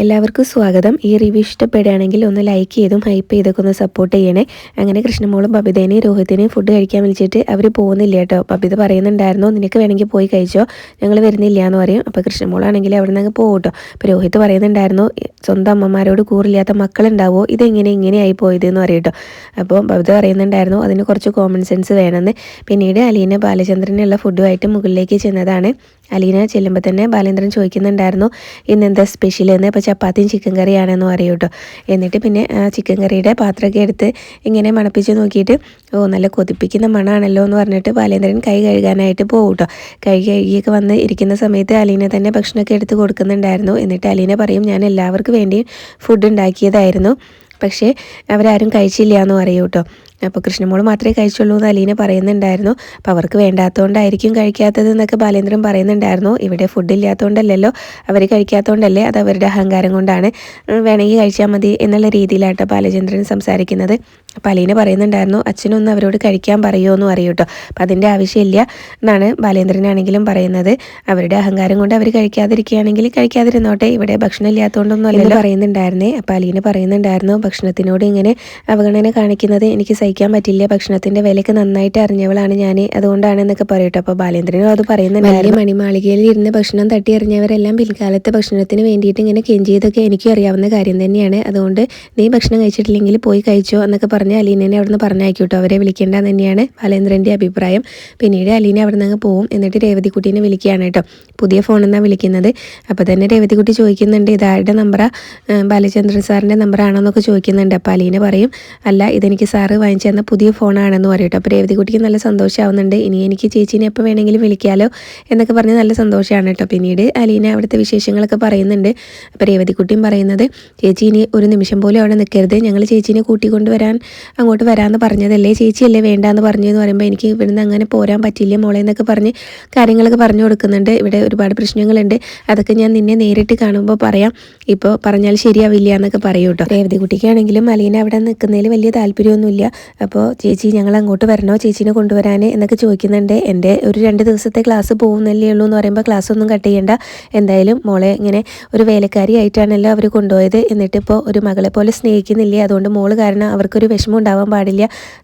എല്ലാവർക്കും സ്വാഗതം. ഈ റിവ്യൂ ഇഷ്ടപ്പെടുകയാണെങ്കിൽ ഒന്ന് ലൈക്ക് ചെയ്തും ഹൈപ്പ് ചെയ്തൊക്കെ ഒന്ന് സപ്പോർട്ട് ചെയ്യണേ. അങ്ങനെ കൃഷ്ണമോളും ബബിതേനെയും രോഹിത്തിനെയും ഫുഡ് കഴിക്കാൻ വിളിച്ചിട്ട് അവർ പോകുന്നില്ല കേട്ടോ. ബബിത പറയുന്നുണ്ടായിരുന്നു നിനക്ക് വേണമെങ്കിൽ പോയി കഴിച്ചോ? ഞങ്ങൾ വരുന്നില്ല എന്ന് പറയും. അപ്പോൾ കൃഷ്ണമോളാണെങ്കിൽ അവിടെ നിന്ന് പോകും കേട്ടോ അപ്പോൾ രോഹിത് പറയുന്നുണ്ടായിരുന്നു സ്വന്തം അമ്മമാരോട് കൂറില്ലാത്ത മക്കളുണ്ടാവുമോ ഇതെങ്ങനെ ഇങ്ങനെയായി പോയത് എന്ന് പറയും കേട്ടോ. അപ്പോൾ ബബിത പറയുന്നുണ്ടായിരുന്നു അതിന് കുറച്ച് കോമൺ സെൻസ് വേണമെന്ന്. പിന്നീട് അലീന ബാലചന്ദ്രനുള്ള ഫുഡുമായിട്ട് മുകളിലേക്ക് ചെന്നതാണ്. അലീന ചെല്ലുമ്പോൾ തന്നെ ബാലേന്ദ്രൻ ചോദിക്കുന്നുണ്ടായിരുന്നു ഇന്ന് എന്താ സ്പെഷ്യൽ എന്ന് ചപ്പാത്തിയും ചിക്കൻ കറിയാണെന്ന് പറയും കേട്ടോ. എന്നിട്ട് പിന്നെ ചിക്കൻ കറിയുടെ പാത്രമൊക്കെ എടുത്ത് ഇങ്ങനെ മണപ്പിച്ച് നോക്കിയിട്ട് ഓ നല്ല കൊതിപ്പിക്കുന്ന മണമാണല്ലോ എന്ന് പറഞ്ഞിട്ട് ബാലേന്ദ്രൻ കൈ കഴുകാനായിട്ട് പോകും കേട്ടോ. കൈ കഴുകിയൊക്കെ വന്ന് ഇരിക്കുന്ന സമയത്ത് അലീന തന്നെ ഭക്ഷണമൊക്കെ എടുത്ത് കൊടുക്കുന്നുണ്ടായിരുന്നു. എന്നിട്ട് അലീന പറയും ഞാൻ എല്ലാവർക്കും വേണ്ടിയും ഫുഡ് ഉണ്ടാക്കിയതായിരുന്നു. പക്ഷേ അവരാരും കഴിച്ചില്ല എന്ന് പറയും കേട്ടോ. അപ്പോൾ കൃഷ്ണമോൾ മാത്രമേ കഴിച്ചുള്ളൂ എന്ന് അലീന പറയുന്നുണ്ടായിരുന്നു. അപ്പോൾ അവർക്ക് വേണ്ടാത്തതുകൊണ്ടായിരിക്കും കഴിക്കാത്തത് എന്നൊക്കെ ബാലേന്ദ്രൻ പറയുന്നുണ്ടായിരുന്നു. ഇവിടെ ഫുഡ് ഇല്ലാത്തതുകൊണ്ടല്ലല്ലോ അവർ കഴിക്കാത്തതുകൊണ്ടല്ലേ അത് അവരുടെ അഹങ്കാരം കൊണ്ടാണ് വേണമെങ്കിൽ കഴിച്ചാൽ മതി എന്നുള്ള രീതിയിലാട്ടോ ബാലചന്ദ്രൻ സംസാരിക്കുന്നത്. അപ്പോൾ അലീന പറയുന്നുണ്ടായിരുന്നു അച്ഛനൊന്ന് അവരോട് കഴിക്കാൻ പറയുമോ എന്ന് അറിയൂട്ടോ അപ്പോൾ അതിന്റെ ആവശ്യമില്ല എന്നാണ് ബാലേന്ദ്രനാണെങ്കിലും പറയുന്നത്. അവരുടെ അഹങ്കാരം കൊണ്ട് അവർ കഴിക്കാതിരിക്കുകയാണെങ്കിൽ കഴിക്കാതിരുന്നോട്ടെ ഇവിടെ ഭക്ഷണം ഇല്ലാത്തതുകൊണ്ടൊന്നും അല്ലല്ലോ. പറയുന്നുണ്ടായിരുന്നേ. അപ്പോൾ അലീന പറയുന്നുണ്ടായിരുന്നു ഭക്ഷണത്തിനോട് ഇങ്ങനെ അവഗണന കാണിക്കുന്നത് എനിക്ക് സഹിക്കാൻ പറ്റില്ല. ഭക്ഷണത്തിന്റെ വിലക്ക് നന്നായിട്ട് അറിഞ്ഞവളാണ് ഞാൻ അതുകൊണ്ടാണെന്നൊക്കെ പറയട്ടോ. അപ്പോൾ ബാലേന്ദ്രനും അത് പറയുന്നുണ്ടായിരുന്നു മണിമാളികയിൽ ഇരുന്ന് ഭക്ഷണം തട്ടി എറിഞ്ഞവരെല്ലാം പിൽക്കാലത്ത് ഭക്ഷണത്തിന് വേണ്ടിയിട്ട് ഇങ്ങനെ കെഞ്ചിയതൊക്കെ എനിക്കും അറിയാവുന്ന കാര്യം തന്നെയാണ്. അതുകൊണ്ട് നീ ഭക്ഷണം കഴിച്ചിട്ടില്ലെങ്കിൽ പോയി കഴിച്ചോ എന്നൊക്കെ പറഞ്ഞ് അലീനെ അവിടുന്ന് പറഞ്ഞയക്കൂട്ടോ. അവരെ വിളിക്കേണ്ട തന്നെയാണ് ബാലേന്ദ്രന്റെ അഭിപ്രായം. പിന്നീട് അലീന അവിടെ നിന്ന് പോവും. എന്നിട്ട് രേവതിക്കുട്ടീനെ വിളിക്കുകയാണ് കേട്ടോ. പുതിയ ഫോണെന്നാണ് വിളിക്കുന്നത്. അപ്പോൾ തന്നെ രേവതിക്കുട്ടി ചോദിക്കുന്നുണ്ട് ഇതാരുടെ നമ്പറാ? ബാലചന്ദ്രൻ സാറിന്റെ നമ്പറാണോ എന്നൊക്കെ ചോദിക്കുന്നുണ്ട്. അപ്പോൾ അലീന പറയും അല്ല ഇതെനിക്ക് സാറ് വാങ്ങിച്ചു തന്ന പുതിയ ഫോണാണെന്ന് പറയട്ടോ. അപ്പോൾ രേവതികുട്ടിക്ക് നല്ല സന്തോഷമാവുന്നുണ്ട് ഇനി എനിക്ക് ചേച്ചീനെ എപ്പോൾ വേണമെങ്കിലും വിളിക്കാമല്ലോ എന്നൊക്കെ പറഞ്ഞ് നല്ല സന്തോഷമാണ് കേട്ടോ. പിന്നീട് അലീന അവിടുത്തെ വിശേഷങ്ങളൊക്കെ പറയുന്നുണ്ട്. അപ്പോൾ രേവതികുട്ടിയും പറയുന്നത് ചേച്ചി ഇനി ഒരു നിമിഷം പോലും അവിടെ നിൽക്കരുത് ഞങ്ങൾ ചേച്ചീനെ കൂട്ടിക്കൊണ്ടുവരാൻ അങ്ങോട്ട് വരാമെന്ന് പറഞ്ഞതല്ലേ? ചേച്ചിയല്ലേ വേണ്ടാന്ന് പറഞ്ഞു എന്ന് പറയുമ്പോൾ എനിക്ക് ഇവിടുന്ന് അങ്ങനെ പോരാൻ പറ്റില്ല മോളെ എന്നൊക്കെ പറഞ്ഞ് കാര്യങ്ങളൊക്കെ പറഞ്ഞു കൊടുക്കുന്നുണ്ട്. ഇവിടെ ഒരുപാട് പ്രശ്നങ്ങളുണ്ട്. അതൊക്കെ ഞാൻ നിന്നെ നേരിട്ട് കാണുമ്പോൾ പറയാം. ഇപ്പോൾ പറഞ്ഞാൽ ശരിയാവില്ല എന്നൊക്കെ പറയൂ കേട്ടോ. രേവതി കുട്ടിക്കാണെങ്കിലും അലീന അവിടെ നിൽക്കുന്നതിൽ വലിയ താല്പര്യമൊന്നുമില്ല. അപ്പോൾ ചേച്ചി ഞങ്ങൾ അങ്ങോട്ട് വരണോ? ചേച്ചീനെ കൊണ്ടുവരാൻ എന്നൊക്കെ ചോദിക്കുന്നുണ്ട്. എന്റെ ഒരു രണ്ട് ദിവസത്തെ ക്ലാസ് പോകുന്നല്ലേ ഉള്ളൂ എന്ന് പറയുമ്പോൾ ക്ലാസ് ഒന്നും കട്ട് ചെയ്യേണ്ട. എന്തായാലും മോളെ ഇങ്ങനെ ഒരു വേലക്കാരി ആയിട്ടാണല്ലോ അവർ കൊണ്ടുപോയത്. എന്നിട്ടിപ്പോൾ ഒരു മകളെ പോലെ സ്നേഹിക്കുന്നില്ലേ? അതുകൊണ്ട് മോൾ കാരണം അവർക്കൊരു വിഷമം ഉണ്ടാവാൻ പാടില്ല.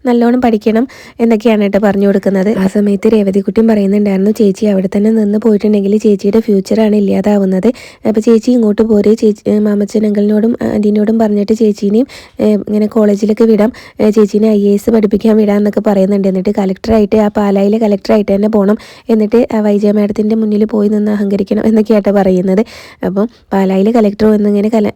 നല്ലോണം പഠിക്കണം എന്നൊക്കെയാണ് കേട്ടോ പറഞ്ഞു കൊടുക്കുന്നത്. ആ സമയത്ത് രേവതിക്കുട്ടിയും പറയുന്നുണ്ടായിരുന്നു ചേച്ചി അവിടെ തന്നെ നിന്ന് പോയിട്ടുണ്ടെങ്കിൽ ചേച്ചിയുടെ ഫ്യൂച്ചറാണ് ഇല്ലാതാവുന്നത്. അപ്പോൾ ചേച്ചി ഇങ്ങോട്ട് പോരെ. ചേച്ചി മാമച്ചൻ ആന്റീനോടും പറഞ്ഞിട്ട് ചേച്ചീനെയും ഇങ്ങനെ കോളേജിലൊക്കെ വിടാം. ചേച്ചീനെ ഐ എ എസ് പഠിപ്പിക്കാൻ വിടാമെന്നൊക്കെ പറയുന്നുണ്ട്. എന്നിട്ട് കലക്ടറായിട്ട് ആ പാലായിലെ കലക്ടറായിട്ട് തന്നെ പോകണം എന്നിട്ട് വൈജയ മാഡത്തിന്റെ മുന്നിൽ പോയി നിന്ന് അഹങ്കരിക്കണം എന്നൊക്കെയാട്ടോ പറയുന്നത്. അപ്പം പാലായിലെ കലക്ടർ എന്നിങ്ങനെ കല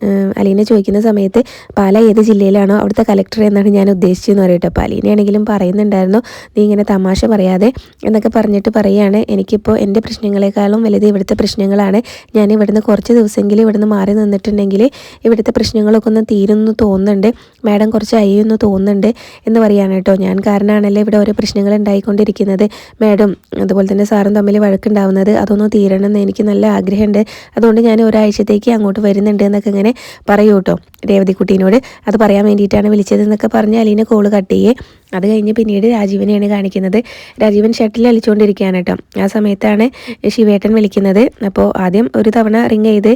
അലീനെ ചോദിക്കുന്ന സമയത്ത് പാല ഏത് ജില്ലയിലാണോ അവിടുത്തെ കലക്ടർ എന്നാണ് ഞാൻ ഉദ്ദേശിച്ചതെന്ന് പറയട്ടോ അപ്പോൾ അലീനയാണെങ്കിലും പറയുന്നുണ്ടായിരുന്നു നീ ഇങ്ങനെ തമാശ പറയാതെ എന്നൊക്കെ പറഞ്ഞിട്ട് പറയുകയാണ്. എനിക്കിപ്പോൾ എന്റെ പ്രശ്നങ്ങളെക്കാളും വലുത് ഇവിടുത്തെ പ്രശ്നങ്ങളാണ്. ഞാൻ ഇവിടുന്ന് കുറച്ച് ദിവസമെങ്കിലും ഇവിടുന്ന് മാറി നിന്നിട്ടുണ്ടെങ്കിൽ ഇവിടുത്തെ പ്രശ്നങ്ങളൊക്കെ ഒന്ന് തീരുന്നു തോന്നുന്നുണ്ട്. മാഡം കുറച്ച് അയ്യൊന്ന് തോന്നുന്നുണ്ട്. എന്ന് പറയാണ് കേട്ടോ. ഞാൻ കാരണമാണല്ലോ ഇവിടെ ഓരോ പ്രശ്നങ്ങൾ ഉണ്ടായിക്കൊണ്ടിരിക്കുന്നത്. മാഡം അതുപോലെ തന്നെ സാറും തമ്മിൽ വഴക്കുണ്ടാവുന്നത് അതൊന്നും തീരണം എന്ന് എനിക്ക് നല്ല ആഗ്രഹമുണ്ട്. അതുകൊണ്ട് ഞാൻ ഒരാഴ്ചത്തേക്ക് അങ്ങോട്ട് വരുന്നുണ്ട് എന്നൊക്കെ ഇങ്ങനെ പറയൂ കേട്ടോ. രേവതിക്കുട്ടീനോട് അത് പറയാൻ വേണ്ടിയിട്ടാണ് വിളിച്ചതെന്നൊക്കെ പറഞ്ഞ് അലീനെ കോൾ കട്ട് ചെയ്യേ. അത് കഴിഞ്ഞ് പിന്നീട് രാജീവനെയാണ് കാണിക്കുന്നത്. രാജീവൻ ഷട്ടിൽ അലിച്ചുകൊണ്ടിരിക്കുകയാണ് കേട്ടോ. ആ സമയത്താണ് ശിവേട്ടൻ വിളിക്കുന്നത്. അപ്പോൾ ആദ്യം ഒരു തവണ റിങ് ചെയ്ത്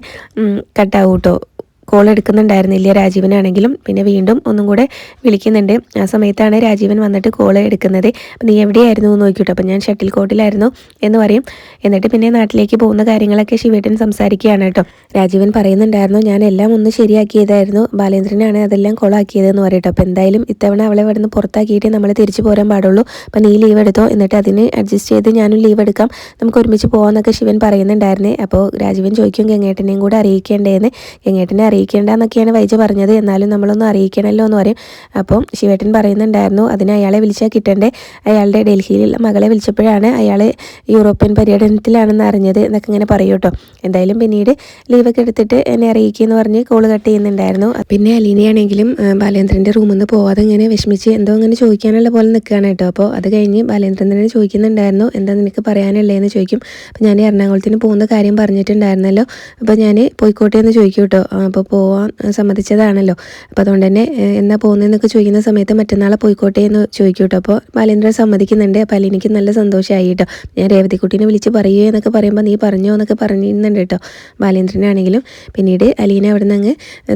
കട്ടാവും കേട്ടോ. കോൾ എടുക്കുന്നുണ്ടായിരുന്നില്ല രാജീവനാണെങ്കിലും. പിന്നെ വീണ്ടും ഒന്നും കൂടെ വിളിക്കുന്നുണ്ട്. ആ സമയത്താണ് രാജീവൻ വന്നിട്ട് കോൾ എടുക്കുന്നത്. നീ എവിടെയായിരുന്നു എന്ന് നോക്കിയിട്ട് അപ്പം ഞാൻ ഷട്ടിൽ കോട്ടിലായിരുന്നു എന്ന് പറയും. എന്നിട്ട് പിന്നെ നാട്ടിലേക്ക് പോകുന്ന കാര്യങ്ങളൊക്കെ ശിവേട്ടൻ സംസാരിക്കുകയാണ് കേട്ടോ. രാജീവൻ പറയുന്നുണ്ടായിരുന്നു ഞാൻ എല്ലാം ഒന്ന് ശരിയാക്കിയതായിരുന്നു. ബാലേന്ദ്രനാണ് അതെല്ലാം കോളാക്കിയതെന്ന് പറയട്ടോ. അപ്പം എന്തായാലും ഇത്തവണ അവളെ ഇവിടെ നിന്ന് പുറത്താക്കിയിട്ട് നമ്മൾ തിരിച്ചു പോരാൻ പാടുള്ളൂ. അപ്പം നീ ലീവ് എടുത്തോ? എന്നിട്ട് അതിന് അഡ്ജസ്റ്റ് ചെയ്ത് ഞാനും ലീവ് എടുക്കാം. നമുക്ക് ഒരുമിച്ച് പോകാമെന്നൊക്കെ ശിവൻ പറയുന്നുണ്ടായിരുന്നേ. അപ്പോൾ രാജീവൻ ചോദിക്കും ഗംഗേട്ടനെയും കൂടെ അറിയിക്കേണ്ടതെന്ന് ഗംഗേട്ടനെ അറിയിക്കേണ്ടെന്നൊക്കെയാണ് വൈജ പറഞ്ഞത്. എന്നാലും നമ്മളൊന്ന് അറിയിക്കണമല്ലോ എന്ന് പറയും. അപ്പം ശിവേട്ടൻ പറയുന്നുണ്ടായിരുന്നു അതിന് അയാളെ വിളിച്ചാൽ കിട്ടണ്ടേ? അയാളുടെ ഡൽഹിയിലുള്ള മകളെ വിളിച്ചപ്പോഴാണ് അയാൾ യൂറോപ്യൻ പര്യടനത്തിലാണെന്ന് അറിഞ്ഞത് എന്നൊക്കെ ഇങ്ങനെ പറയൂ കേട്ടോ. എന്തായാലും പിന്നീട് ലീവൊക്കെ എടുത്തിട്ട് എന്നെ അറിയിക്കുമെന്ന് പറഞ്ഞ് കോൾ കട്ട് ചെയ്യുന്നുണ്ടായിരുന്നു. പിന്നെ അലീനയാണെങ്കിലും ബാലേന്ദ്രന്റെ റൂമിൽ നിന്ന് പോവാതെ ഇങ്ങനെ വിഷമിച്ച് എന്തോ അങ്ങനെ ചോദിക്കാനുള്ള പോലെ നിൽക്കുകയാണ് കേട്ടോ. അപ്പോൾ അത് കഴിഞ്ഞ് ബാലേന്ദ്രൻ തന്നെ ചോദിക്കുന്നുണ്ടായിരുന്നു എന്താ നിനക്ക് പറയാനുള്ളതെന്ന് ചോദിക്കും. അപ്പോൾ ഞാൻ എറണാകുളത്തിന് പോകുന്ന കാര്യം പറഞ്ഞിട്ടുണ്ടായിരുന്നല്ലോ. അപ്പോൾ ഞാൻ പോയിക്കോട്ടെ എന്ന് ചോദിക്കും കേട്ടോ. അപ്പോൾ പോവാൻ സമ്മതിച്ചതാണല്ലോ. അപ്പോൾ അതുകൊണ്ട് തന്നെ എന്നാ പോകുന്നതെന്നൊക്കെ ചോദിക്കുന്ന സമയത്ത് മറ്റന്നാളെ പോയിക്കോട്ടെ എന്ന് ചോദിക്കും കേട്ടോ അപ്പോൾ ബാലേന്ദ്രൻ സമ്മതിക്കുന്നുണ്ട്. അപ്പോൾ എനിക്ക് നല്ല സന്തോഷമായി കേട്ടോ ഞാൻ രേവതിക്കുട്ടീനെ വിളിച്ച് പറയുക എന്നൊക്കെ പറയുമ്പോൾ നീ പറഞ്ഞോ എന്നൊക്കെ പറഞ്ഞിരുന്നുണ്ട് കേട്ടോ ബാലേന്ദ്രനാണെങ്കിലും. പിന്നീട് അലീന അവിടെ നിന്ന് അങ്ങ്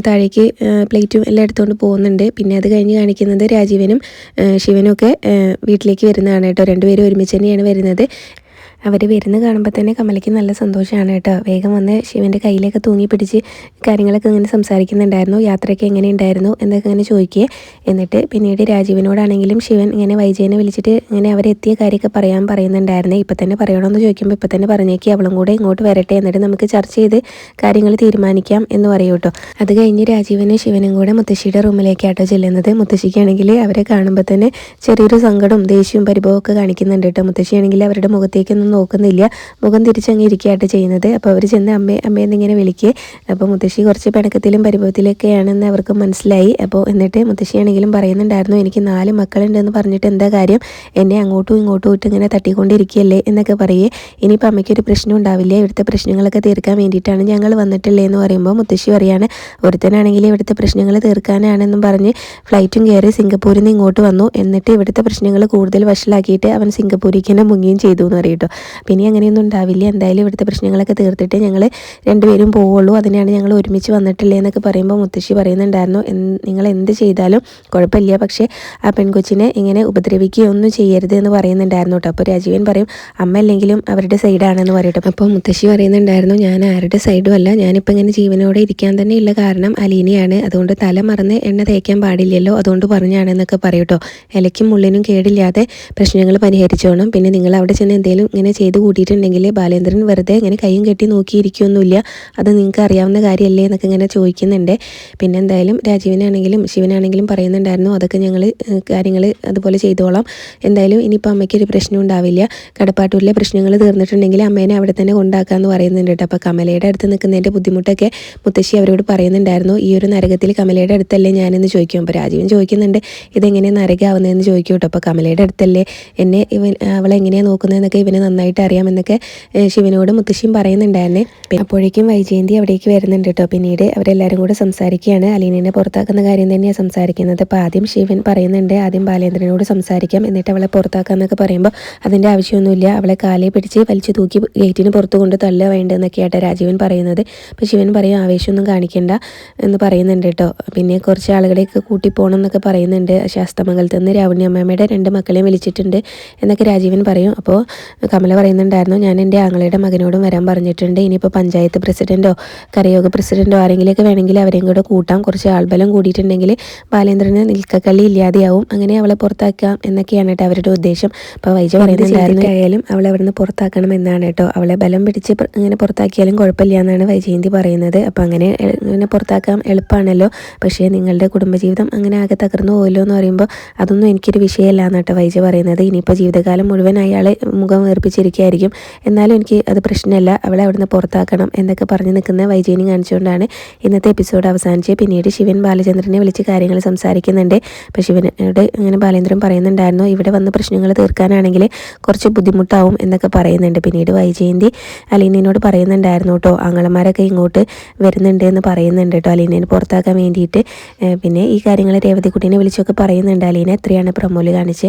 താഴേക്ക് പ്ലേറ്റും എല്ലാം എടുത്തുകൊണ്ട് പോകുന്നുണ്ട്. പിന്നെ അത് കഴിഞ്ഞ് കാണിക്കുന്നത് രാജീവനും ശിവനും ഒക്കെ വീട്ടിലേക്ക് വരുന്നതാണ് കേട്ടോ രണ്ടുപേരും ഒരുമിച്ച് തന്നെയാണ് വരുന്നത്. അവർ വരുന്ന കാണുമ്പോൾ തന്നെ കമലയ്ക്ക് നല്ല സന്തോഷമാണ് കേട്ടോ. വേഗം വന്ന് ശിവന്റെ കയ്യിലൊക്കെ തൂങ്ങി പിടിച്ച് കാര്യങ്ങളൊക്കെ ഇങ്ങനെ സംസാരിക്കുന്നുണ്ടായിരുന്നു. യാത്രയൊക്കെ എങ്ങനെ ഉണ്ടായിരുന്നു എന്നൊക്കെ ഇങ്ങനെ ചോദിക്കുക എന്നിട്ട് പിന്നീട് രാജീവിനോടാണെങ്കിലും ശിവൻ ഇങ്ങനെ വൈജയനെ വിളിച്ചിട്ട് ഇങ്ങനെ അവരെത്തിയ കാര്യമൊക്കെ പറയാൻ പറയുന്നുണ്ടായിരുന്നു. ഇപ്പം തന്നെ പറയണമെന്ന് ചോദിക്കുമ്പോൾ ഇപ്പം തന്നെ പറഞ്ഞേക്കി. അവളും കൂടെ ഇങ്ങോട്ട് വരട്ടെ. എന്നിട്ട് നമുക്ക് ചർച്ച ചെയ്ത് കാര്യങ്ങൾ തീരുമാനിക്കാം എന്ന് പറയൂ കേട്ടോ. അത് കഴിഞ്ഞ് രാജീവനും ശിവനും കൂടെ മുത്തശ്ശിയുടെ റൂമിലേക്കാട്ടോ ചെല്ലുന്നത്. മുത്തശ്ശിക്കാണെങ്കിൽ അവരെ കാണുമ്പോൾ തന്നെ ചെറിയൊരു സങ്കടവും ദേഷ്യവും പരിഭവമൊക്കെ കാണിക്കുന്നുണ്ട് കേട്ടോ. മുത്തശ്ശിയാണെങ്കിൽ അവരുടെ മുഖത്തേക്കൊന്നും നോക്കുന്നില്ല. മുഖം തിരിച്ചങ്ങ് ഇരിക്കുകയായിട്ട് ചെയ്യുന്നത്. അപ്പോൾ അവർ ചെന്ന് അമ്മേ അമ്മയെന്നിങ്ങനെ വിളിക്കുക അപ്പോൾ മുത്തശ്ശി കുറച്ച് പിണക്കത്തിലും പരിഭവത്തിലൊക്കെയാണെന്ന് അവർക്ക് മനസ്സിലായി. അപ്പോൾ എന്നിട്ട് മുത്തശ്ശിയാണെങ്കിലും പറയുന്നുണ്ടായിരുന്നു എനിക്ക് നാല് മക്കളുണ്ടെന്ന് പറഞ്ഞിട്ട് എന്താ കാര്യം? എന്നെ അങ്ങോട്ടും ഇങ്ങോട്ടും ഇട്ട് ഇങ്ങനെ തട്ടിക്കൊണ്ടിരിക്കുകയല്ലേ? എന്നൊക്കെ പറയേ. ഇനിയിപ്പോൾ അമ്മയ്ക്കൊരു പ്രശ്നം ഉണ്ടാവില്ല. ഇവിടുത്തെ പ്രശ്നങ്ങളൊക്കെ തീർക്കാൻ വേണ്ടിയിട്ടാണ് ഞങ്ങൾ വന്നിട്ടില്ലേ എന്ന് പറയുമ്പോൾ മുത്തശ്ശി പറയാണ് ഒരുത്തനാണെങ്കിൽ ഇവിടുത്തെ പ്രശ്നങ്ങൾ തീർക്കാനാണെന്നും പറഞ്ഞ് ഫ്ലൈറ്റും കയറി സിംഗപ്പൂരിൽ നിന്ന് ഇങ്ങോട്ട് വന്നു. എന്നിട്ട് ഇവിടുത്തെ പ്രശ്നങ്ങൾ കൂടുതൽ വഷളാക്കിയിട്ട് അവൻ സിംഗപ്പൂരിക്ക് തന്നെ മുങ്ങിയും ചെയ്തു എന്ന് പറയും പിന്നെ അങ്ങനെയൊന്നും ഉണ്ടാവില്ല. എന്തായാലും ഇവിടുത്തെ പ്രശ്നങ്ങളൊക്കെ തീർത്തിട്ട് ഞങ്ങൾ രണ്ടുപേരും പോവുള്ളൂ. അതിനാണ് ഞങ്ങൾ ഒരുമിച്ച് വന്നിട്ടില്ലേ എന്നൊക്കെ പറയുമ്പോൾ മുത്തശ്ശി പറയുന്നുണ്ടായിരുന്നു. നിങ്ങൾ എന്ത് ചെയ്താലും കുഴപ്പമില്ല. പക്ഷേ ആ പെൺകൊച്ചിനെ ഇങ്ങനെ ഉപദ്രവിക്കുകയൊന്നും ചെയ്യരുത് എന്ന് പറയുന്നുണ്ടായിരുന്നു കേട്ടോ. അപ്പോൾ രാജീവൻ പറയും അമ്മ അല്ലെങ്കിലും അവരുടെ സൈഡാണെന്ന് പറയട്ടെ. അപ്പോൾ മുത്തശ്ശി പറയുന്നുണ്ടായിരുന്നു ഞാൻ ആരുടെ സൈഡും അല്ല. ഞാനിപ്പോൾ ഇങ്ങനെ ജീവനോടെ ഇരിക്കാൻ തന്നെ ഉള്ള കാരണം അലീനയാണ്. അതുകൊണ്ട് തല മറന്ന് എണ്ണ തേക്കാൻ പാടില്ലല്ലോ. അതുകൊണ്ട് പറഞ്ഞാണെന്നൊക്കെ പറയൂട്ടോ ഇലയ്ക്കും മുള്ളിനും കേടില്ലാതെ പ്രശ്നങ്ങൾ പരിഹരിച്ചോണം. പിന്നെ നിങ്ങൾ അവിടെ ചെന്ന് എന്തെങ്കിലും ഇങ്ങനെ ഇങ്ങനെ ചെയ്ത് കൂട്ടിയിട്ടുണ്ടെങ്കിൽ ബാലേന്ദ്രൻ വെറുതെ ഇങ്ങനെ കൈയും കെട്ടി നോക്കിയിരിക്കുകയൊന്നുമില്ല അത് നിങ്ങൾക്ക് അറിയാവുന്ന കാര്യമല്ലേ എന്നൊക്കെ ഇങ്ങനെ ചോദിക്കുന്നുണ്ട്. പിന്നെ എന്തായാലും രാജീവിനാണെങ്കിലും ശിവനാണെങ്കിലും പറയുന്നുണ്ടായിരുന്നു. അതൊക്കെ ഞങ്ങൾ കാര്യങ്ങൾ അതുപോലെ ചെയ്തോളാം. എന്തായാലും ഇനിയിപ്പോൾ അമ്മയ്ക്ക് ഒരു പ്രശ്നം ഉണ്ടാവില്ല. കടപ്പാട്ടൂരിലെ പ്രശ്നങ്ങൾ തീർന്നിട്ടുണ്ടെങ്കിൽ അമ്മേനെ അവിടെ തന്നെ കൊണ്ടാക്കാമെന്ന് പറയുന്നുണ്ട് കേട്ടോ. അപ്പോൾ കമലയുടെ അടുത്ത് നിൽക്കുന്നതിന്റെ ബുദ്ധിമുട്ടൊക്കെ മുത്തശ്ശി അവരോട് പറയുന്നുണ്ടായിരുന്നു. ഈ ഒരു നരകത്തിൽ കമലയുടെ അടുത്തല്ലേ ഞാനെന്ന് ചോദിക്കും. അപ്പോൾ രാജീവൻ ചോദിക്കുന്നുണ്ട് ഇതെങ്ങനെയാണ് നരകാവുന്നതെന്ന് ചോദിക്കും കേട്ടോ. അപ്പോൾ കമലയുടെ അടുത്തല്ലേ? എന്നെ ഇവൻ അവളെങ്ങനെയാണ് നോക്കുന്നതെന്നൊക്കെ ഇവനെ നന്നായി നന്നായിട്ട് അറിയാമെന്നൊക്കെ ശിവനോട് മുത്തശ്ശിയും പറയുന്നുണ്ടായിരുന്നെ. അപ്പോഴേക്കും വൈജയന്തി അവിടേക്ക് വരുന്നുണ്ട് കേട്ടോ. പിന്നീട് അവരെല്ലാവരും കൂടെ സംസാരിക്കുകയാണ്. അലീനെ പുറത്താക്കുന്ന കാര്യം തന്നെയാണ് സംസാരിക്കുന്നത്. അപ്പോൾ ആദ്യം ശിവൻ പറയുന്നുണ്ട് ആദ്യം ബാലേന്ദ്രനോട് സംസാരിക്കാം. എന്നിട്ട് അവളെ പുറത്താക്കാന്നൊക്കെ പറയുമ്പോൾ അതിന്റെ ആവശ്യമൊന്നുമില്ല. അവളെ കാലെ പിടിച്ച് വലിച്ചു തൂക്കി ഗേറ്റിന് പുറത്ത് കൊണ്ട് തള്ളുക വേണ്ടതെന്നൊക്കെയായിട്ട് രാജീവൻ പറയുന്നത്. അപ്പോൾ ശിവൻ പറയും ആവേശമൊന്നും കാണിക്കേണ്ട എന്ന് പറയുന്നുണ്ട് കേട്ടോ. പിന്നെ കുറച്ച് ആളുകളെയൊക്കെ കൂട്ടി പോകണം എന്നൊക്കെ പറയുന്നുണ്ട്. ശാസ്തമംഗലത്ത് നിന്ന് രാവണി അമ്മമ്മയുടെ രണ്ട് മക്കളെയും വിളിച്ചിട്ടുണ്ട് എന്നൊക്കെ രാജീവൻ പറയും. അപ്പോൾ കമല കമല പറയുന്നുണ്ടായിരുന്നു. ഞാൻ എന്റെ ആങ്ങളയുടെ മകനോടും വരാൻ പറഞ്ഞിട്ടുണ്ട്. ഇനിയിപ്പോൾ പഞ്ചായത്ത് പ്രസിഡന്റോ കരയോഗ പ്രസിഡന്റോ ആരെങ്കിലുമൊക്കെ വേണമെങ്കിൽ അവരെയും കൂടെ കൂട്ടാം. കുറച്ച് ആൾബലം കൂടിയിട്ടുണ്ടെങ്കിൽ ബാലേന്ദ്രന് നിൽക്കക്കള്ളി ഇല്ലാതെയാവും. അങ്ങനെ അവളെ പുറത്താക്കാം എന്നൊക്കെയാണ് കേട്ടോ അവരുടെ ഉദ്ദേശം. അപ്പോൾ വൈജ പറയുന്നുണ്ടായിരുന്നു. ആയാലും അവളെ അവിടുന്ന് പുറത്താക്കണം എന്നാണ് കേട്ടോ. അവളെ ബലം പിടിച്ച് ഇങ്ങനെ പുറത്താക്കിയാലും കുഴപ്പമില്ല എന്നാണ് വൈജയന്തി പറയുന്നത്. അപ്പോൾ അങ്ങനെ ഇങ്ങനെ പുറത്താക്കാൻ എളുപ്പമാണല്ലോ. പക്ഷേ നിങ്ങളുടെ കുടുംബജീവിതം അങ്ങനെ ആകെ തകർന്നു പോയല്ലോ എന്ന് പറയുമ്പോൾ അതൊന്നും എനിക്കൊരു വിഷയമല്ല എന്നാട്ടോ വൈജ പറയുന്നത്. ഇനിയിപ്പോൾ ജീവിതകാലം മുഴുവൻ അയാളെ മുഖം വേർപ്പിച്ച് ചിരിക്കായിരിക്കും എന്നാലും എനിക്ക് അത് പ്രശ്നമല്ല. അവളെ അവിടുന്ന് പുറത്താക്കണം എന്നൊക്കെ പറഞ്ഞു നിൽക്കുന്ന വൈജയനി കാണിച്ചുകൊണ്ടാണ് ഇന്നത്തെ എപ്പിസോഡ് അവസാനിച്ച് പിന്നീട് ശിവൻ ബാലചന്ദ്രനെ വിളിച്ച് കാര്യങ്ങൾ സംസാരിക്കുന്നുണ്ട്. അപ്പോൾ ശിവനോട് ഇങ്ങനെ ബാലേന്ദ്രൻ പറയുന്നുണ്ടായിരുന്നു ഇവിടെ വന്ന് പ്രശ്നങ്ങൾ തീർക്കാനാണെങ്കിൽ കുറച്ച് ബുദ്ധിമുട്ടാവും എന്നൊക്കെ പറയുന്നുണ്ട്. പിന്നീട് വൈജയന്തി അലീനയോട് പറയുന്നുണ്ടായിരുന്നു കേട്ടോ ആങ്ങളമാരൊക്കെ ഇങ്ങോട്ട് വരുന്നുണ്ട് എന്ന് പറയുന്നുണ്ട് കേട്ടോ. അലീനയെ പുറത്താക്കാൻ വേണ്ടിയിട്ട് പിന്നെ ഈ കാര്യങ്ങൾ രേവതിക്കുട്ടീനെ വിളിച്ചൊക്കെ പറയുന്നുണ്ട്. അലീന എത്രയാണ് പ്രമോൽ കാണിച്ച്